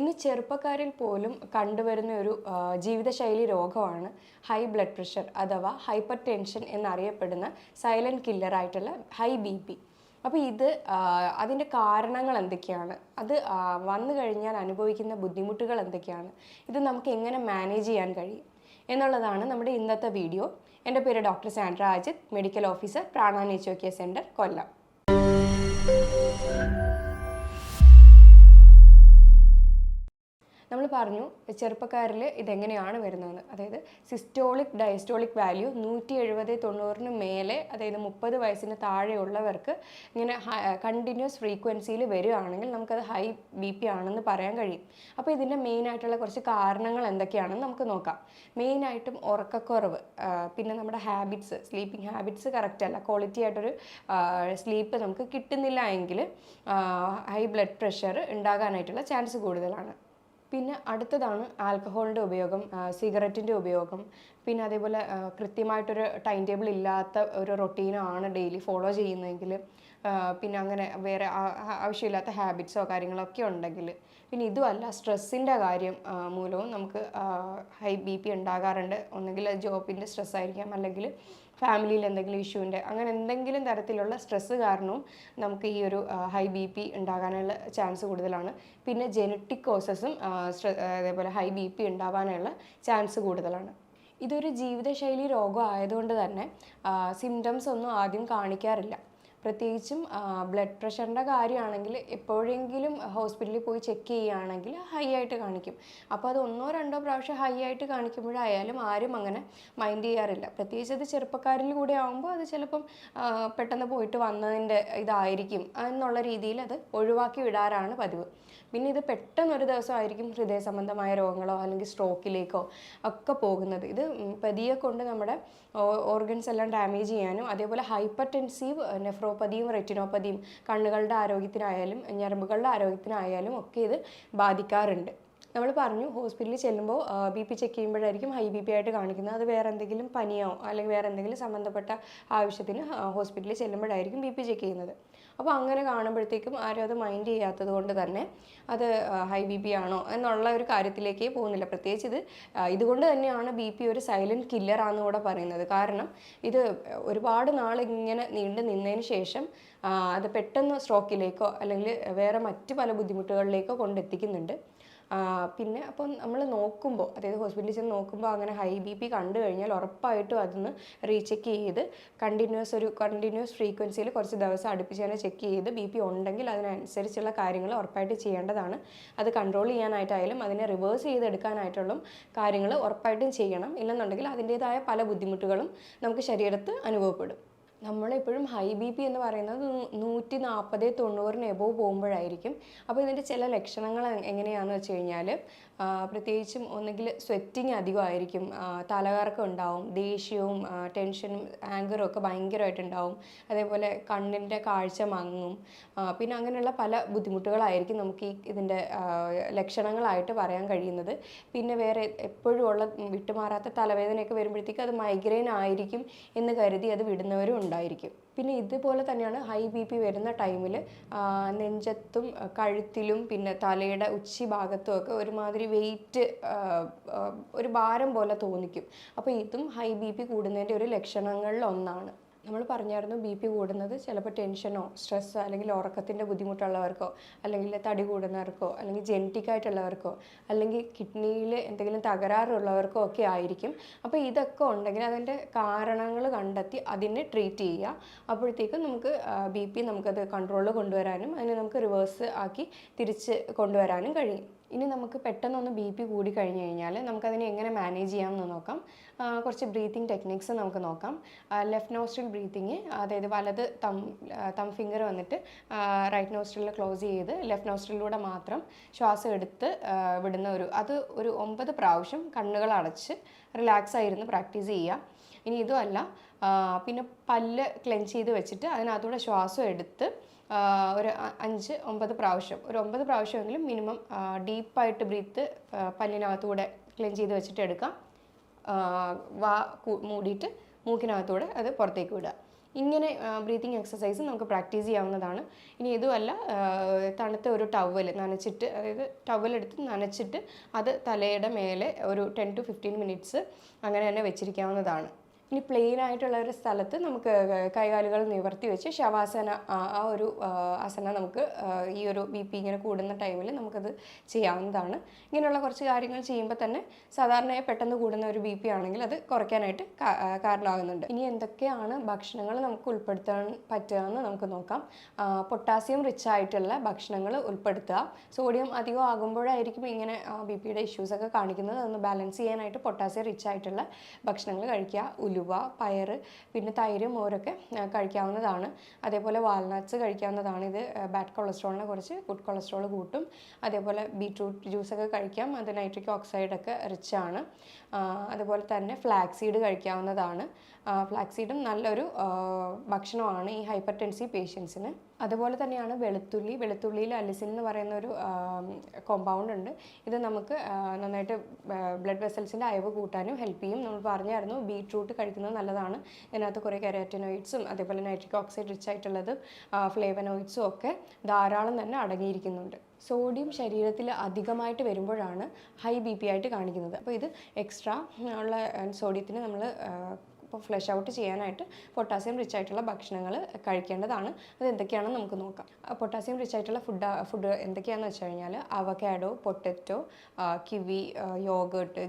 ഇന്ന് ചെറുപ്പക്കാരിൽ പോലും കണ്ടുവരുന്ന ഒരു ജീവിതശൈലി രോഗമാണ് ഹൈ ബ്ലഡ് പ്രഷർ അഥവാ ഹൈപ്പർ ടെൻഷൻ എന്നറിയപ്പെടുന്ന സൈലന്റ് കില്ലറായിട്ടുള്ള ഹൈ ബി പി അപ്പോൾ ഇത് അതിന്റെ കാരണങ്ങൾ എന്തൊക്കെയാണ്? അത് വന്നു കഴിഞ്ഞാൽ അനുഭവിക്കുന്ന ബുദ്ധിമുട്ടുകൾ എന്തൊക്കെയാണ്? ഇത് നമുക്ക് എങ്ങനെ മാനേജ് ചെയ്യാൻ കഴിയും? എന്നുള്ളതാണ് നമ്മുടെ ഇന്നത്തെ വീഡിയോ എന്റെ പേര് doctor Sandra Ajith medical officer Prana നേച്ചോക്കിയ centre കൊല്ലം. പറഞ്ഞു ചെറുപ്പക്കാരിൽ ഇതെങ്ങനെയാണ് വരുന്നതെന്ന്. അതായത് സിസ്റ്റോളിക് ഡയസ്റ്റോളിക് വാല്യൂ നൂറ്റി എഴുപത് തൊണ്ണൂറിന് മേലെ അതായത് മുപ്പത് വയസ്സിന് താഴെയുള്ളവർക്ക് ഇങ്ങനെ കണ്ടിന്യൂസ് ഫ്രീക്വൻസിയിൽ വരികയാണെങ്കിൽ നമുക്കത് ഹൈ ബി പി ആണെന്ന് പറയാൻ കഴിയും. അപ്പോൾ ഇതിന്റെ മെയിനായിട്ടുള്ള കുറച്ച് കാരണങ്ങൾ എന്തൊക്കെയാണെന്ന് നമുക്ക് നോക്കാം. മെയിനായിട്ടും ഉറക്കക്കുറവ് പിന്നെ നമ്മുടെ ഹാബിറ്റ്സ് സ്ലീപ്പിംഗ് ഹാബിറ്റ്സ് കറക്റ്റ് അല്ല. ക്വാളിറ്റി ആയിട്ടൊരു സ്ലീപ്പ് നമുക്ക് കിട്ടുന്നില്ല എങ്കിൽ ഹൈ ബ്ലഡ് പ്രഷർ ഉണ്ടാകാനായിട്ടുള്ള ചാൻസ് കൂടുതലാണ്. പിന്നെ അടുത്തതാണ് ആൽക്കഹോളിന്റെ ഉപയോഗം സിഗരറ്റിന്റെ ഉപയോഗം. പിന്നെ അതേപോലെ കൃത്യമായിട്ടൊരു ടൈം ടേബിൾ ഇല്ലാത്ത ഒരു റൊട്ടീനാണ് ഡെയിലി ഫോളോ ചെയ്യുന്നതെങ്കിൽ പിന്നെ അങ്ങനെ വേറെ ആവശ്യമില്ലാത്ത ഹാബിറ്റ്സോ കാര്യങ്ങളൊക്കെ ഉണ്ടെങ്കിൽ പിന്നെ ഇതുമല്ല സ്ട്രെസ്സിന്റെ കാര്യം മൂലവും നമുക്ക് ഹൈ ബി പി ഉണ്ടാകാറുണ്ട്. ഒന്നെങ്കിൽ ജോബിന്റെ സ്ട്രെസ് ആയിരിക്കാം അല്ലെങ്കിൽ ഫാമിലിയിൽ എന്തെങ്കിലും ഇഷ്യൂന്റെ അങ്ങനെ എന്തെങ്കിലും തരത്തിലുള്ള സ്ട്രെസ്സ് കാരണവും നമുക്ക് ഈ ഒരു ഹൈ ബി പി ഉണ്ടാകാനുള്ള ചാൻസ് കൂടുതലാണ്. പിന്നെ ജെനറ്റിക് കോസസും അതേപോലെ ഹൈ ബി പി ഉണ്ടാവാനുള്ള ചാൻസ് കൂടുതലാണ്. ഇതൊരു ജീവിതശൈലി രോഗം ആയതുകൊണ്ട് തന്നെ സിംറ്റംസ് ഒന്നും ആദ്യം കാണിക്കാറില്ല. പ്രത്യേകിച്ചും ബ്ലഡ് പ്രഷറിന്റെ കാര്യമാണെങ്കിൽ എപ്പോഴെങ്കിലും ഹോസ്പിറ്റലിൽ പോയി ചെക്ക് ചെയ്യുകയാണെങ്കിൽ ഹൈ ആയിട്ട് കാണിക്കും. അപ്പോൾ അത് ഒന്നോ രണ്ടോ പ്രാവശ്യം ഹൈ ആയിട്ട് കാണിക്കുമ്പോഴായാലും ആരും അങ്ങനെ മൈൻഡ് ചെയ്യാറില്ല. പ്രത്യേകിച്ച് അത് ചെറുപ്പക്കാരിൽ കൂടെ ആകുമ്പോൾ അത് ചിലപ്പം പെട്ടെന്ന് പോയിട്ട് വന്നതിന്റെ ഇതായിരിക്കും എന്നുള്ള രീതിയിൽ അത് ഒഴിവാക്കി വിടാറാണ് പതിവ്. പിന്നെ ഇത് പെട്ടെന്ന് ഒരു ദിവസമായിരിക്കും ഹൃദയ സംബന്ധമായ രോഗങ്ങളോ അല്ലെങ്കിൽ സ്ട്രോക്കിലേക്കോ ഒക്കെ പോകുന്നത്. ഇത് പതിയെ കൊണ്ട് നമ്മുടെ ഓർഗൻസ് എല്ലാം ഡാമേജ് ചെയ്യാനും അതേപോലെ ഹൈപ്പർ ടെൻസീവ് നെഫ്രോപ്പതിയും റെറ്റിനോപ്പതിയും കണ്ണുകളുടെ ആരോഗ്യത്തിനായാലും ഞരമ്പുകളുടെ ആരോഗ്യത്തിനായാലും ഒക്കെ ഇത് ബാധിക്കാറുണ്ട്. നമ്മൾ പറഞ്ഞു ഹോസ്പിറ്റലിൽ ചെല്ലുമ്പോൾ ബി പി ചെക്ക് ചെയ്യുമ്പോഴായിരിക്കും ഹൈ ബി പി ആയിട്ട് കാണിക്കുന്നത്. അത് വേറെ എന്തെങ്കിലും പനിയോ അല്ലെങ്കിൽ വേറെ എന്തെങ്കിലും സംബന്ധപ്പെട്ട ആവശ്യത്തിന് ഹോസ്പിറ്റലിൽ ചെല്ലുമ്പോഴായിരിക്കും ബി പി ചെക്ക് ചെയ്യുന്നത്. അപ്പോൾ അങ്ങനെ കാണുമ്പോഴത്തേക്കും ആരും അത് മൈൻഡ് ചെയ്യാത്തത് കൊണ്ട് തന്നെ അത് ഹൈ ബി പി ആണോ എന്നുള്ള ഒരു കാര്യത്തിലേക്കേ പോകുന്നില്ല. പ്രത്യേകിച്ച് ഇത് ഇതുകൊണ്ട് തന്നെയാണ് ബി പി ഒരു സൈലന്റ് കില്ലറാന്ന് കൂടെ പറയുന്നത്. കാരണം ഇത് ഒരുപാട് നാൾ ഇങ്ങനെ നീണ്ടു നിന്നതിന് ശേഷം അത് പെട്ടെന്ന് സ്ട്രോക്കിലേക്കോ അല്ലെങ്കിൽ വേറെ മറ്റ് പല ബുദ്ധിമുട്ടുകളിലേക്കോ കൊണ്ടെത്തിക്കുന്നുണ്ട്. പിന്നെ അപ്പം നമ്മൾ നോക്കുമ്പോൾ അതായത് ഹോസ്പിറ്റലിൽ ചെന്ന് നോക്കുമ്പോൾ അങ്ങനെ ഹൈ ബി പി കണ്ടു കഴിഞ്ഞാൽ ഉറപ്പായിട്ടും അതൊന്ന് റീചെക്ക് ചെയ്ത് കണ്ടിന്യൂസ് ഒരു കണ്ടിന്യൂസ് ഫ്രീക്വൻസിയിൽ കുറച്ച് ദിവസം അടുപ്പിച്ച് തന്നെ ചെക്ക് ചെയ്ത് ബി പി ഉണ്ടെങ്കിൽ അതിനനുസരിച്ചുള്ള കാര്യങ്ങൾ ഉറപ്പായിട്ട് ചെയ്യേണ്ടതാണ്. അത് കൺട്രോൾ ചെയ്യാനായിട്ടായാലും അതിനെ റിവേഴ്സ് ചെയ്തെടുക്കാനായിട്ടുള്ള കാര്യങ്ങൾ ഉറപ്പായിട്ടും ചെയ്യണം. ഇല്ലെന്നുണ്ടെങ്കിൽ അതിന്റേതായ പല ബുദ്ധിമുട്ടുകളും നമുക്ക് ശരീരത്ത് അനുഭവപ്പെടും. നമ്മളെപ്പോഴും ഹൈ ബി പി എന്ന് പറയുന്നത് നൂറ്റി നാൽപ്പത് തൊണ്ണൂറിന് എബോവ് പോകുമ്പോഴായിരിക്കും. അപ്പോൾ ഇതിന്റെ ചില ലക്ഷണങ്ങൾ എങ്ങനെയാണെന്ന് വെച്ച് കഴിഞ്ഞാൽ പ്രത്യേകിച്ചും ഒന്നുകിൽ സ്വെറ്റിങ് അധികമായിരിക്കും തലകറക്കം ഉണ്ടാവും ദേഷ്യവും ടെൻഷനും ആങ്കറും ഒക്കെ ഭയങ്കരമായിട്ടുണ്ടാവും അതേപോലെ കണ്ണിന്റെ കാഴ്ച മങ്ങും പിന്നെ അങ്ങനെയുള്ള പല ബുദ്ധിമുട്ടുകളായിരിക്കും നമുക്ക് ഈ ഇതിന്റെ ലക്ഷണങ്ങളായിട്ട് പറയാൻ കഴിയുന്നത്. പിന്നെ വേറെ എപ്പോഴും ഉള്ള വിട്ടുമാറാത്ത തലവേദനയൊക്കെ വരുമ്പോഴത്തേക്ക് അത് മൈഗ്രെയിൻ ആയിരിക്കും എന്ന് കരുതി അത് വിടുന്നവരും ഉണ്ടായിരിക്കും. പിന്നെ ഇതുപോലെ തന്നെയാണ് ഹൈ ബി പി വരുന്ന ടൈമിൽ നെഞ്ചത്തും കഴുത്തിലും പിന്നെ തലയുടെ ഉച്ചി ഭാഗത്തും ഒക്കെ ഒരുമാതിരി വെയിറ്റ് ഒരു ഭാരം പോലെ തോന്നിക്കും. അപ്പോൾ ഇതും ഹൈ ബി പി കൂടുന്നതിന്റെ ഒരു ലക്ഷണങ്ങളിൽ ഒന്നാണ്. നമ്മൾ പറഞ്ഞായിരുന്നു ബി പി കൂടുന്നത് ചിലപ്പോൾ ടെൻഷനോ സ്ട്രെസ്സോ അല്ലെങ്കിൽ ഉറക്കത്തിന്റെ ബുദ്ധിമുട്ടുള്ളവർക്കോ അല്ലെങ്കിൽ തടി കൂടുന്നവർക്കോ അല്ലെങ്കിൽ ജെനറ്റിക്കായിട്ടുള്ളവർക്കോ അല്ലെങ്കിൽ കിഡ്നിയിൽ എന്തെങ്കിലും തകരാറുള്ളവർക്കോ ഒക്കെ ആയിരിക്കും. അപ്പോൾ ഇതൊക്കെ ഉണ്ടെങ്കിൽ അതിന്റെ കാരണങ്ങൾ കണ്ടെത്തി അതിനെ ട്രീറ്റ് ചെയ്യുക. അപ്പോഴത്തേക്കും നമുക്ക് ബി പി നമുക്കത് കൺട്രോളിൽ കൊണ്ടുവരാനും അതിനെ നമുക്ക് റിവേഴ്സ് ആക്കി തിരിച്ച് കൊണ്ടുവരാനും കഴിയും. ഇനി നമുക്ക് പെട്ടെന്നൊന്ന് ബി പി കൂടി കഴിഞ്ഞ് കഴിഞ്ഞാൽ നമുക്കതിനെ എങ്ങനെ മാനേജ് ചെയ്യാമെന്ന് നോക്കാം. കുറച്ച് ബ്രീത്തിങ് ടെക്നിക്സ് നമുക്ക് നോക്കാം. ലെഫ്റ്റ് നോസ്ട്രിൽ ബ്രീത്തിങ് അതായത് വലത് തം തം ഫിംഗർ വന്നിട്ട് റൈറ്റ് നോസ്ട്രിൽ ക്ലോസ് ചെയ്ത് ലെഫ്റ്റ് നോസ്ട്രിലൂടെ മാത്രം ശ്വാസം എടുത്ത് വിടുന്ന ഒരു അത് ഒരു ഒമ്പത് പ്രാവശ്യം കണ്ണുകൾ അടച്ച് റിലാക്സ് ആയിരുന്നു പ്രാക്ടീസ് ചെയ്യുക ഇനി ഇതുമല്ല പിന്നെ പല്ല് ക്ലെൻസ് ചെയ്ത് വെച്ചിട്ട് അതിനകത്തൂടെ ശ്വാസം എടുത്ത് ഒരു അഞ്ച് ഒമ്പത് പ്രാവശ്യം. ഒരു ഒമ്പത് പ്രാവശ്യമെങ്കിലും മിനിമം ഡീപ്പായിട്ട് ബ്രീത്ത് പല്ലിനകത്തൂടെ ക്ലീൻ ചെയ്ത് വെച്ചിട്ട് എടുക്കാം. വാ മൂടിയിട്ട് മൂക്കിനകത്തൂടെ അത് പുറത്തേക്ക് വിടുക. ഇങ്ങനെ ബ്രീത്തിങ് എക്സസൈസ് നമുക്ക് പ്രാക്ടീസ് ചെയ്യാവുന്നതാണ്. ഇനി ഇതുമല്ല തണുത്ത ഒരു ടവൽ നനച്ചിട്ട് അതായത് ടവലെടുത്ത് നനച്ചിട്ട് അത് തലയുടെ മേലെ ഒരു ടെൻ ടു ഫിഫ്റ്റീൻ മിനിറ്റ്സ് അങ്ങനെ തന്നെ വെച്ചിരിക്കാവുന്നതാണ്. ഇനി പ്ലെയിൻ ആയിട്ടുള്ള ഒരു സ്ഥലത്ത് നമുക്ക് കൈകാലുകൾ നിവർത്തി വെച്ച് ശവാസന ആ ഒരു ആസന നമുക്ക് ഈ ഒരു ബി പി ഇങ്ങനെ കൂടുന്ന ടൈമിൽ നമുക്കത് ചെയ്യാവുന്നതാണ്. ഇങ്ങനെയുള്ള കുറച്ച് കാര്യങ്ങൾ ചെയ്യുമ്പോൾ തന്നെ സാധാരണയായി പെട്ടെന്ന് കൂടുന്ന ഒരു ബി പി ആണെങ്കിൽ അത് കുറയ്ക്കാനായിട്ട് കാരണമാകുന്നുണ്ട്. ഇനി എന്തൊക്കെയാണ് ഭക്ഷണങ്ങൾ നമുക്ക് ഉൾപ്പെടുത്താൻ പറ്റുക എന്ന് നമുക്ക് നോക്കാം. പൊട്ടാസ്യം റിച്ച് ആയിട്ടുള്ള ഭക്ഷണങ്ങൾ ഉൾപ്പെടുത്തുക. സോഡിയം അധികം ആകുമ്പോഴായിരിക്കും ഇങ്ങനെ ബി പിയുടെ ഇഷ്യൂസൊക്കെ കാണിക്കുന്നത്. അതൊന്ന് ബാലൻസ് ചെയ്യാനായിട്ട് പൊട്ടാസ്യം റിച്ച് ആയിട്ടുള്ള ഭക്ഷണങ്ങൾ കഴിക്കുക. ഉലുവ പയർ പിന്നെ തൈര് മോരൊക്കെ കഴിക്കാവുന്നതാണ്. അതേപോലെ വാൾനട്ട്സ് കഴിക്കാവുന്നതാണ്. ഇത് ബാഡ് കൊളസ്ട്രോളിനെ കുറച്ച് ഗുഡ് കൊളസ്ട്രോൾ കൂട്ടും. അതേപോലെ ബീട്രൂട്ട് ജ്യൂസൊക്കെ കഴിക്കാം. അത് നൈട്രിക് ഓക്സൈഡൊക്കെ റിച്ച് ആണ്. അതുപോലെ തന്നെ ഫ്ലാക്സീഡ് കഴിക്കാവുന്നതാണ്. ഫ്ലാക്സീഡും നല്ലൊരു ഭക്ഷണമാണ് ഈ ഹൈപ്പർ ടെൻസി പേഷ്യൻസിന് അതുപോലെ തന്നെയാണ് വെളുത്തുള്ളി. വെളുത്തുള്ളിയിൽ അലിസിൻ എന്ന് പറയുന്ന ഒരു കോമ്പൗണ്ട് ഉണ്ട്. ഇത് നമുക്ക് നന്നായിട്ട് ബ്ലഡ് വെസൽസിന്റെ അയവ് കൂട്ടാനും ഹെൽപ്പ് ചെയ്യും. നമ്മൾ പറഞ്ഞായിരുന്നു ബീട്രൂട്ട് കഴിക്കുന്നത് നല്ലതാണ്. ഇതിനകത്ത് കുറേ കെരാറ്റിനോയിഡ്സും അതേപോലെ നൈട്രിക് ഓക്സൈഡ് റിച്ച് ആയിട്ടുള്ളതും ഫ്ലേവനോയിഡ്സും ഒക്കെ ധാരാളം തന്നെ അടങ്ങിയിരിക്കുന്നുണ്ട്. സോഡിയം ശരീരത്തിൽ അധികമായിട്ട് വരുമ്പോഴാണ് ഹൈ ബി പി ആയിട്ട് കാണിക്കുന്നത്. അപ്പോൾ ഇത് എക്സ്ട്രാ ഉള്ള സോഡിയത്തിന് നമ്മൾ ഇപ്പോൾ ഫ്ലഷ് ഔട്ട് ചെയ്യാനായിട്ട് പൊട്ടാസ്യം റിച്ച് ആയിട്ടുള്ള ഭക്ഷണങ്ങൾ കഴിക്കേണ്ടതാണ്. അത് എന്തൊക്കെയാണെന്ന് നമുക്ക് നോക്കാം. പൊട്ടാസ്യം റിച്ച് ആയിട്ടുള്ള ഫുഡ് ഫുഡ് എന്തൊക്കെയാണെന്ന് വെച്ച് കഴിഞ്ഞാൽ avocado potato kiwi yogurt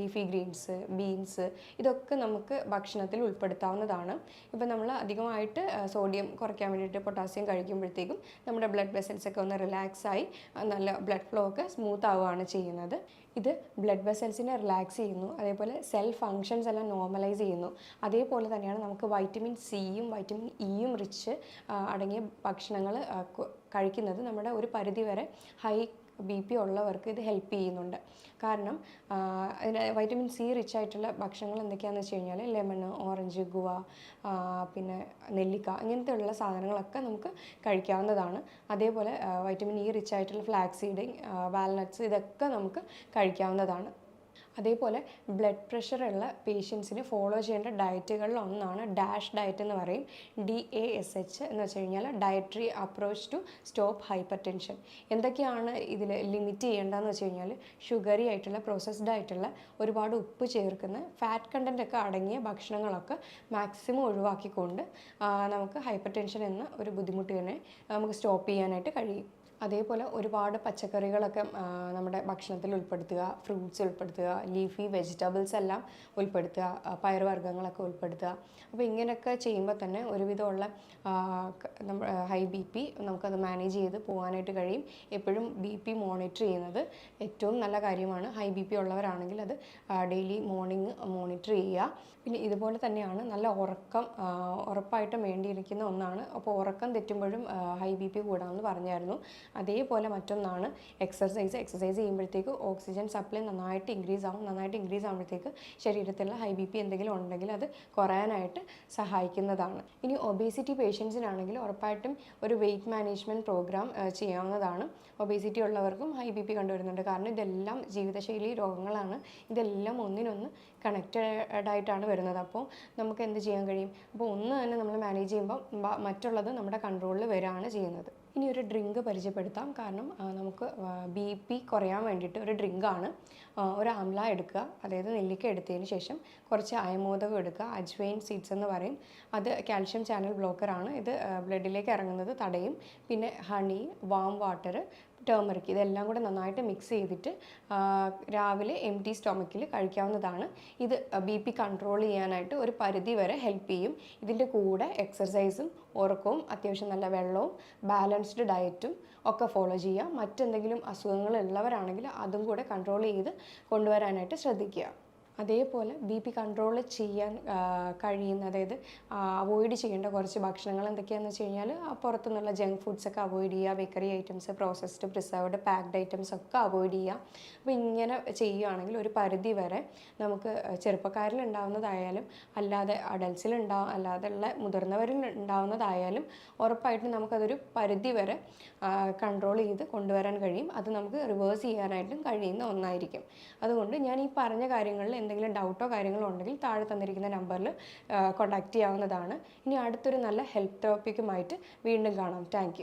leafy greens beans ഇതൊക്കെ നമുക്ക് ഭക്ഷണത്തിൽ ഉൾപ്പെടുത്താവുന്നതാണ്. ഇപ്പം നമ്മൾ അധികമായിട്ട് സോഡിയം കുറയ്ക്കാൻ വേണ്ടിയിട്ട് പൊട്ടാസ്യം കഴിക്കുമ്പോഴത്തേക്കും നമ്മുടെ ബ്ലഡ് വെസൽസ് ഒക്കെ ഒന്ന് റിലാക്സ് ആയി നല്ല ബ്ലഡ് ഫ്ലോ ഒക്കെ സ്മൂത്ത് ആവുകയാണ് ചെയ്യുന്നത്. ഇത് ബ്ലഡ് വെസൽസിനെ റിലാക്സ് ചെയ്യുന്നു. അതേപോലെ സെൽ ഫങ്ഷൻസ് എല്ലാം നോർമലൈസ് ചെയ്യുന്നു. അതേപോലെ തന്നെയാണ് നമുക്ക് വൈറ്റമിൻ സിയും വൈറ്റമിൻ ഇയും റിച്ച് അടങ്ങിയ ഭക്ഷണങ്ങൾ കഴിക്കുന്നത് നമ്മുടെ ഒരു പരിധി വരെ ഹൈ ബി പി ഉള്ളവർക്ക് ഇത് ഹെൽപ്പ് ചെയ്യുന്നുണ്ട്. കാരണം വൈറ്റമിൻ സി റിച്ച് ആയിട്ടുള്ള ഭക്ഷണങ്ങൾ എന്തൊക്കെയാണെന്ന് വെച്ച് കഴിഞ്ഞാൽ ലെമൺ ഓറഞ്ച് ഗുവ പിന്നെ നെല്ലിക്ക ഇങ്ങനത്തെയുള്ള സാധനങ്ങളൊക്കെ നമുക്ക് കഴിക്കാവുന്നതാണ്. അതേപോലെ വൈറ്റമിൻ ഇ റിച്ച് ആയിട്ടുള്ള ഫ്ലാക്സ് ഫ്ലാക്സീഡ് വാൽനട്ട്സ് ഇതൊക്കെ നമുക്ക് കഴിക്കാവുന്നതാണ്. അതേപോലെ ബ്ലഡ് പ്രഷർ ഉള്ള പേഷ്യൻസിന് ഫോളോ ചെയ്യേണ്ട ഡയറ്റുകളിൽ ഒന്നാണ് ഡാഷ് ഡയറ്റ് എന്ന് പറയും. ഡി എ എസ് എച്ച് എന്ന് വെച്ച് കഴിഞ്ഞാൽ dietary approach to stop hypertension എന്തൊക്കെയാണ് ഇതിൽ ലിമിറ്റ് ചെയ്യേണ്ടതെന്ന് വെച്ച് കഴിഞ്ഞാൽ ഷുഗറി ആയിട്ടുള്ള പ്രോസസ്ഡ് ആയിട്ടുള്ള ഒരുപാട് ഉപ്പ് ചേർക്കുന്ന ഫാറ്റ് കണ്ടന്റ് ഒക്കെ അടങ്ങിയ ഭക്ഷണങ്ങളൊക്കെ മാക്സിമം ഒഴിവാക്കിക്കൊണ്ട് നമുക്ക് ഹൈപ്പർ ടെൻഷൻ എന്ന ഒരു ബുദ്ധിമുട്ട് തന്നെ നമുക്ക് സ്റ്റോപ്പ് ചെയ്യാനായിട്ട് കഴിയും. അതേപോലെ ഒരുപാട് പച്ചക്കറികളൊക്കെ നമ്മുടെ ഭക്ഷണത്തിൽ ഉൾപ്പെടുത്തുക ഫ്രൂട്ട്സ് ഉൾപ്പെടുത്തുക ലീഫി വെജിറ്റബിൾസ് എല്ലാം ഉൾപ്പെടുത്തുക പയറുവർഗങ്ങളൊക്കെ ഉൾപ്പെടുത്തുക. അപ്പോൾ ഇങ്ങനെയൊക്കെ ചെയ്യുമ്പോൾ തന്നെ ഒരുവിധമുള്ള ഹൈ ബി പി നമുക്കത് മാനേജ് ചെയ്ത് പോകാനായിട്ട് കഴിയും. എപ്പോഴും ബി പി മോണിറ്റർ ചെയ്യുന്നത് ഏറ്റവും നല്ല കാര്യമാണ്. ഹൈ ബി പി ഉള്ളവരാണെങ്കിൽ അത് ഡെയിലി മോർണിംഗ് മോണിറ്റർ ചെയ്യുക. പിന്നെ ഇതുപോലെ തന്നെയാണ് നല്ല ഉറക്കം ഉറപ്പായിട്ടും വേണ്ടിയിരിക്കുന്ന ഒന്നാണ്. അപ്പോൾ ഉറക്കം തെറ്റുമ്പോഴും ഹൈ ബി പി കൂടാമെന്ന് പറഞ്ഞായിരുന്നു. അതേപോലെ മറ്റൊന്നാണ് എക്സസൈസ് എക്സസൈസ് ചെയ്യുമ്പോഴത്തേക്ക് ഓക്സിജൻ സപ്ലൈ നന്നായിട്ട് ഇൻക്രീസ് ആവും. നന്നായിട്ട് ഇൻക്രീസ് ആകുമ്പോഴത്തേക്ക് ശരീരത്തിലുള്ള ഹൈ ബി പി എന്തെങ്കിലും ഉണ്ടെങ്കിൽ അത് കുറയാനായിട്ട് സഹായിക്കുന്നതാണ്. ഇനി ഒബേസിറ്റി പേഷ്യൻസിനാണെങ്കിൽ ഉറപ്പായിട്ടും ഒരു വെയിറ്റ് മാനേജ്മെന്റ് പ്രോഗ്രാം ചെയ്യാവുന്നതാണ്. ഒബേസിറ്റി ഉള്ളവർക്കും ഹൈ ബി പി കണ്ടുവരുന്നുണ്ട്. കാരണം ഇതെല്ലാം ജീവിതശൈലി രോഗങ്ങളാണ്. ഇതെല്ലാം ഒന്നിനൊന്ന് കണക്റ്റഡ് ആയിട്ടാണ് വരുന്നത്. അപ്പോൾ നമുക്ക് എന്ത് ചെയ്യാൻ കഴിയും? അപ്പോൾ ഒന്ന് തന്നെ നമ്മൾ മാനേജ് ചെയ്യുമ്പോൾ മറ്റുള്ളത് നമ്മുടെ കൺട്രോളിൽ വരികയാണ് ചെയ്യുന്നത്. ഇനി ഒരു ഡ്രിങ്ക് പരിചയപ്പെടുത്താം. കാരണം നമുക്ക് ബി പി കുറയാൻ വേണ്ടിയിട്ട് ഒരു ഡ്രിങ്കാണ് ഒരു ആംല എടുക്കുക. അതായത് നെല്ലിക്ക എടുത്തതിന് ശേഷം കുറച്ച് അയമോദകം എടുക്കുക. അജ്വൈൻ സീഡ്സ് എന്ന് പറയും. അത് കാൽഷ്യം ചാനൽ ബ്ലോക്കറാണ് ഇത് ബ്ലഡിലേക്ക് ഇറങ്ങുന്നത് തടയും. പിന്നെ ഹണി വാം വാട്ടർ ടേമറിക് ഇതെല്ലാം കൂടെ നന്നായിട്ട് മിക്സ് ചെയ്തിട്ട് രാവിലെ എം ടി സ്റ്റൊമക്കിൽ കഴിക്കാവുന്നതാണ്. ഇത് ബി പി കൺട്രോൾ ചെയ്യാനായിട്ട് ഒരു പരിധി വരെ ഹെൽപ്പ് ചെയ്യും. ഇതിന്റെ കൂടെ എക്സർസൈസും ഉറക്കവും അത്യാവശ്യം നല്ല വെള്ളവും ബാലൻസ്ഡ് ഡയറ്റും ഒക്കെ ഫോളോ ചെയ്യുക. മറ്റെന്തെങ്കിലും അസുഖങ്ങൾ ഉള്ളവരാണെങ്കിൽ അതും കൂടെ കൺട്രോൾ ചെയ്ത് കൊണ്ടുവരാനായിട്ട് ശ്രദ്ധിക്കുക. അതേപോലെ ബി പി കൺട്രോൾ ചെയ്യാൻ കഴിയുന്ന അതായത് അവോയ്ഡ് ചെയ്യേണ്ട കുറച്ച് ഭക്ഷണങ്ങൾ എന്തൊക്കെയാണെന്ന് വെച്ച് കഴിഞ്ഞാൽ പുറത്തുനിന്നുള്ള ജങ്ക് ഫുഡ്സ് ഒക്കെ അവോയ്ഡ് ചെയ്യുക bakery items processed preserved packed items ഒക്കെ അവോയ്ഡ് ചെയ്യുക. അപ്പോൾ ഇങ്ങനെ ചെയ്യുകയാണെങ്കിൽ ഒരു പരിധി വരെ നമുക്ക് ചെറുപ്പക്കാരിൽ ഉണ്ടാവുന്നതായാലും അല്ലാതെ അഡൽസിൽ ഉണ്ടാവും അല്ലാതെ ഉള്ള മുതിർന്നവരിൽ ഉണ്ടാവുന്നതായാലും ഉറപ്പായിട്ടും നമുക്കതൊരു പരിധി വരെ കൺട്രോൾ ചെയ്ത് കൊണ്ടുവരാൻ കഴിയും. അത് നമുക്ക് റിവേഴ്സ് ചെയ്യാനായിട്ടും കഴിയുന്ന ഒന്നായിരിക്കും. അതുകൊണ്ട് ഞാൻ ഈ പറഞ്ഞ കാര്യങ്ങളിൽ എന്തെങ്കിലും ഡൗട്ടോ കാര്യങ്ങളോ ഉണ്ടെങ്കിൽ താഴെ തന്നിരിക്കുന്ന നമ്പറിൽ കോൺടാക്റ്റ് ചെയ്യാവുന്നതാണ്. ഇനി അടുത്തൊരു നല്ല ഹെൽത്ത് ടോപ്പിക്കുമായിട്ട് വീണ്ടും കാണാം. താങ്ക്